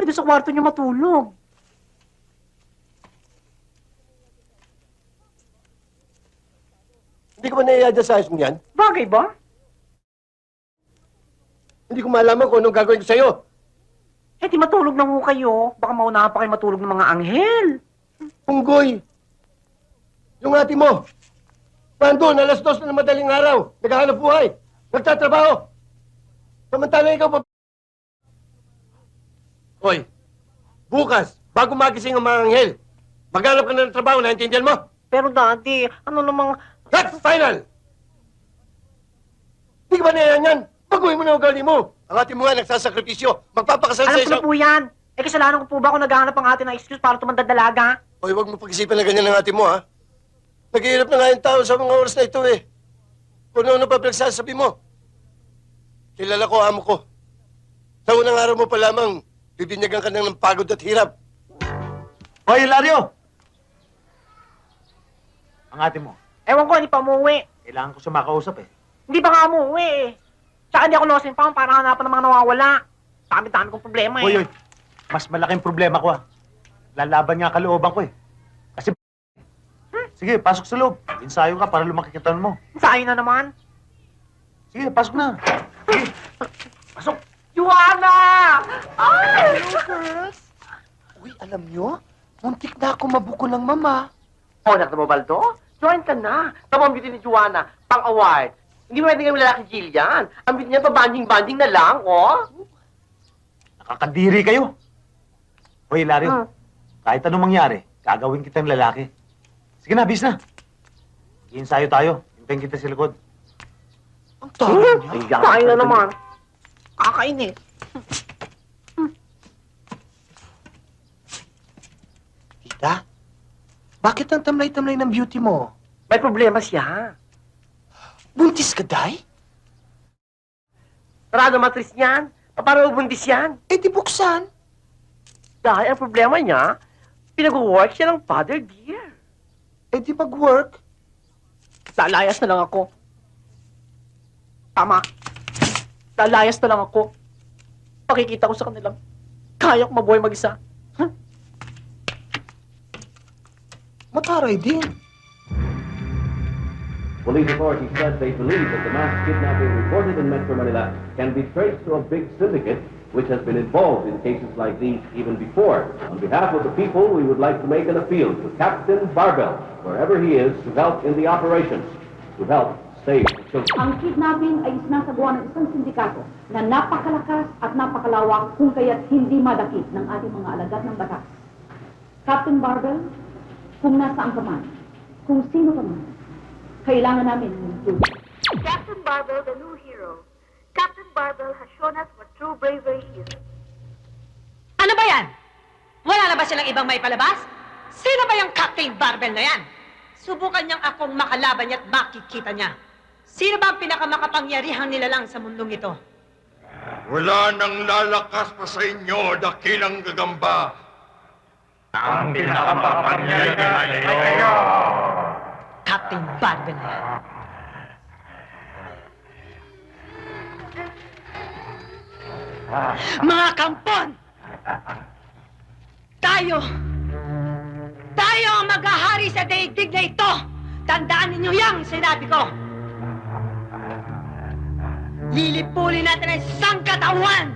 Maaari doon sa kwarto niya matulog. Hindi ko ba naiadya sa ayos mo yan? Bagay ba? Hindi ko malaman kung anong gagawin ko sa'yo. Eh, di matulog na ho kayo. Baka maunahan pa kayo matulog ng mga anghel. Punggoy! Yung ate mo! Nandun, alas dos na ng madaling araw. Naghahanap buhay. Nagtatrabaho. Samantala ikaw pa... Hoy, bukas, bago magising ang mga anghel, maghanap ka na ng trabaho, naintindihan mo? Pero daddy, ano namang... That's final! Hindi ka ba naiyan yan? Baguhin mo na ugali mo. Ang ate mo nga nagsasakripisyo. Magpapakasal Alam sa ko na isang... po yan. Eh, kasalanan ko po ba kung naghahanap ang ate ng excuse para tumanda dalaga? Hoy, huwag mo pag-isipan na ganyan ng ate mo, ha? Naghihirap na nga yung tao sa mga oras na ito, eh. Kung ano pa pinagsasabi mo. Kilala ko, amo ko. Sa unang araw mo pa lamang, bibinyagan ka ng pagod at hirap. Hoy, Hilario! Ang ate mo, Ewan ko, hindi pa umuwi. kailangan ko siya makausap eh. Hindi pa nga umuwi eh. Tsaka hindi ako lost and found para hanapan ng mga nawawala. Dami-dami kong problema eh. Hoy, hoy, mas malaking problema ko ah. Lalaban nga kalooban ko eh. Kasi Sige, pasok sa loob. Ensayo ka para lumaki ka mo. Sa'yo na naman. Sige, pasok na. Sige. Pasok. Joanna! Ay! Uy, alam nyo? Muntik na ako mabuko ng mama. Oh, nakita mo, Baldo? Join ka na. Tama ang beauty ni Joanna. Pang-award. Hindi mo pwede ngayon lalaki Jillian. Ang beauty niya pa banding-banding na lang, oh. Nakakadiri kayo. Hoy, Hilario, Hmm. kahit anong mangyari, gagawin kitang lalaki. Sige na, bis na. Ensayo tayo. Hintayin kita sa likod. Ang tawag niya. Kain na naman. Kakain Tita, bakit ang tamlay-tamlay ng beauty mo? May problema siya. Buntis ka, Day? Sarado matris niyan. Paano ubundis yan? Eh, di buksan. Dahil ang problema niya, pinag-work siya ng father dear. Eh, di mag-work. Lalayas na lang ako. Tama. Lalayas na lang ako. Pakikita ko sa kanilang kaya ko mabuhay mag-isa. Mataray din. Police authorities said they believe that the mass kidnapping reported in Metro Manila can be traced to a big syndicate which has been involved in cases like these even before. On behalf of the people, we would like to make an appeal to Captain Barbell, wherever he is, to help in the operations, to help save the children. Ang kidnapping ay sinasagawa ng isang sindikato na napakalakas at napakalawak kung kaya't hindi madakip ng ating mga alagad ng batas. Captain Barbell, kung nasaan ka man, kung sino ka man, kailangan namin ng tulong. Captain Barbell, the new hero. Captain Barbell has shown us what true bravery is. Ano ba yan? Wala na ba silang ibang may palabas? Sino ba yung Captain Barbell na yan? Subukan niyang akong makalaban niya at makikita niya. Sino ba ang pinakamakapangyarihang nilalang sa mundong ito? Wala nang lalakas pa sa inyo, dakilang gagamba. Ang pinakamakapangyarihan ay kayo. Captain na yan. Mga kampon! Tayo! Tayo ang maghahari sa daigdig na ito! Tandaan ninyo yang sinabi ko! Lilipulin natin ang isang katawan!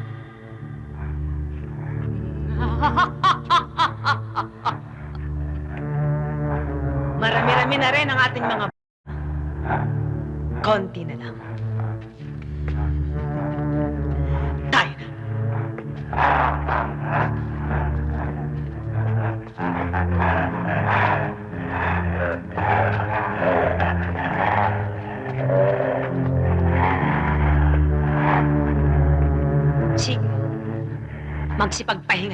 Marami-rami na rin ang ating mga Konti na lang. Tayo na. Sige. Magsipagpahinga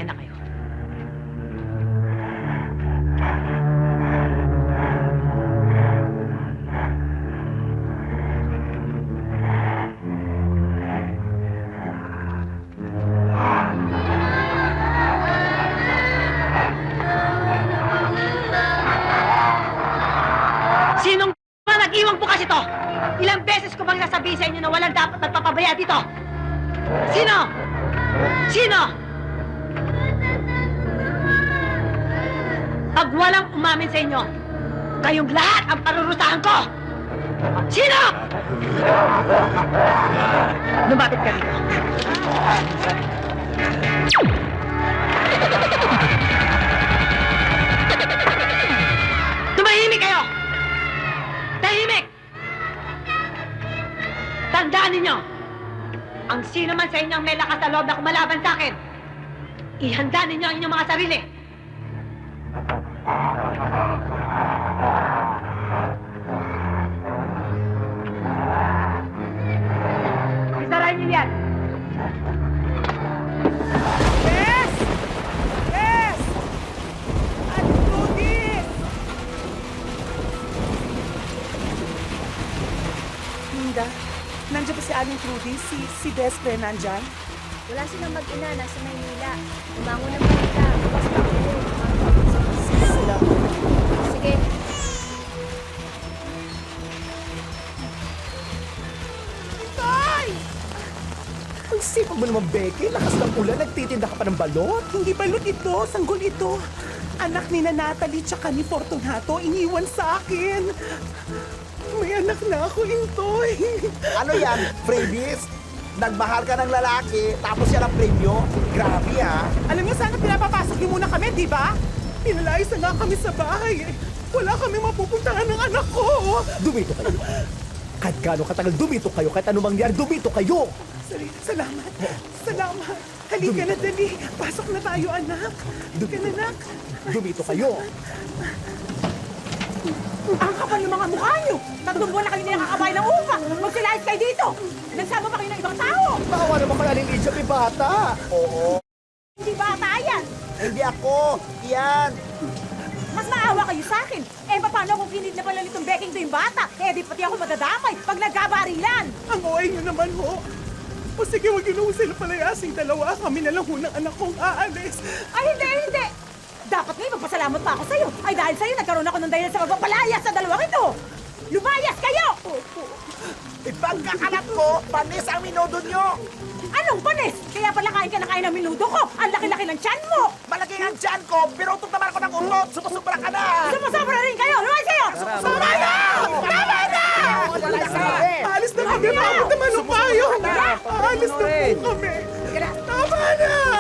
nasabi sa inyo na walang dapat nagpapabaya dito? Sino? Sino? Pag walang umamin sa inyo, kayong lahat ang parurusahan ko! Sino? Lumapit ka rito. Ang sino man sa inyong may lakas sa loob na kumalaban sa akin, ihanda ninyo ang inyong mga sarili. Nandiyan ba si Aling Trudy? Si, si Despre nandyan? Wala silang mag-ina, nasa Maynila. Umango na Manila, basta ako. Sila. Sige, Tay! Ang sipag mo naman, Becky. Lakas ng ulan, nagtitinda ka pa ng balot. Hindi balot ito, sanggol ito. Anak ni na Natalie tsaka ni Fortunato, iniwan sa akin. May anak na ako, Intoy. Ano yan, freebies? Nagmahal ka ng lalaki, tapos yan ang premyo? Grabe ah. Alam niyo, sana pinapapasok niyo muna kami, di ba? Pinalayas na nga kami sa bahay. eh. Wala kami mapupuntahan ng anak ko. Dumito kayo. Kahit gaano katagal dumito kayo, kahit anong mangyari, dumito kayo. Salamat. Salamat. Halika na, dali. Pasok na tayo, anak. Halika na, anak. Dumito kayo. Ang kapal ng mga mukha niyo! Tatlong buwan na kayo nakakabayan ng upa! Magsilayas kayo dito! Nagsama pa kayo ng ibang tao! Bakawa naman ko naling Lydia, may bata. Oo. Hindi bata yan! Hindi ako. Yan. Mas maawa kayo sa akin. Eh, paano kung kinid na pala nitong beking to yung bata? Eh, di pati ako madadamay pag nagkabarilan. Ang OA nyo naman ho. O sige, wag yun na sila palayasing dalawa. Kami na lang ho ng anak kong aalis. Ay, hindi, hindi. Dapat ngayon magpasalamat pa ako sa'yo. Ay, dahil sa'yo, nagkaroon ako ng dahilan sa magpapalayas sa dalawang ito. Lumayas kayo! Opo. Ipagkakalat ko, panis ang minudo nyo. Anong panis? Kaya pala kain ka na kain ng minuto ko. Ang laki-laki ng tiyan mo. Malaki ang tiyan ko, pero utot naman ako ng utot. Sumusubra ka na. Sumusobra rin kayo! Lumayas kayo! Tama na! Tama na! Alis na kami! Bakit naman ang payo? Alis na po kami! Tama na!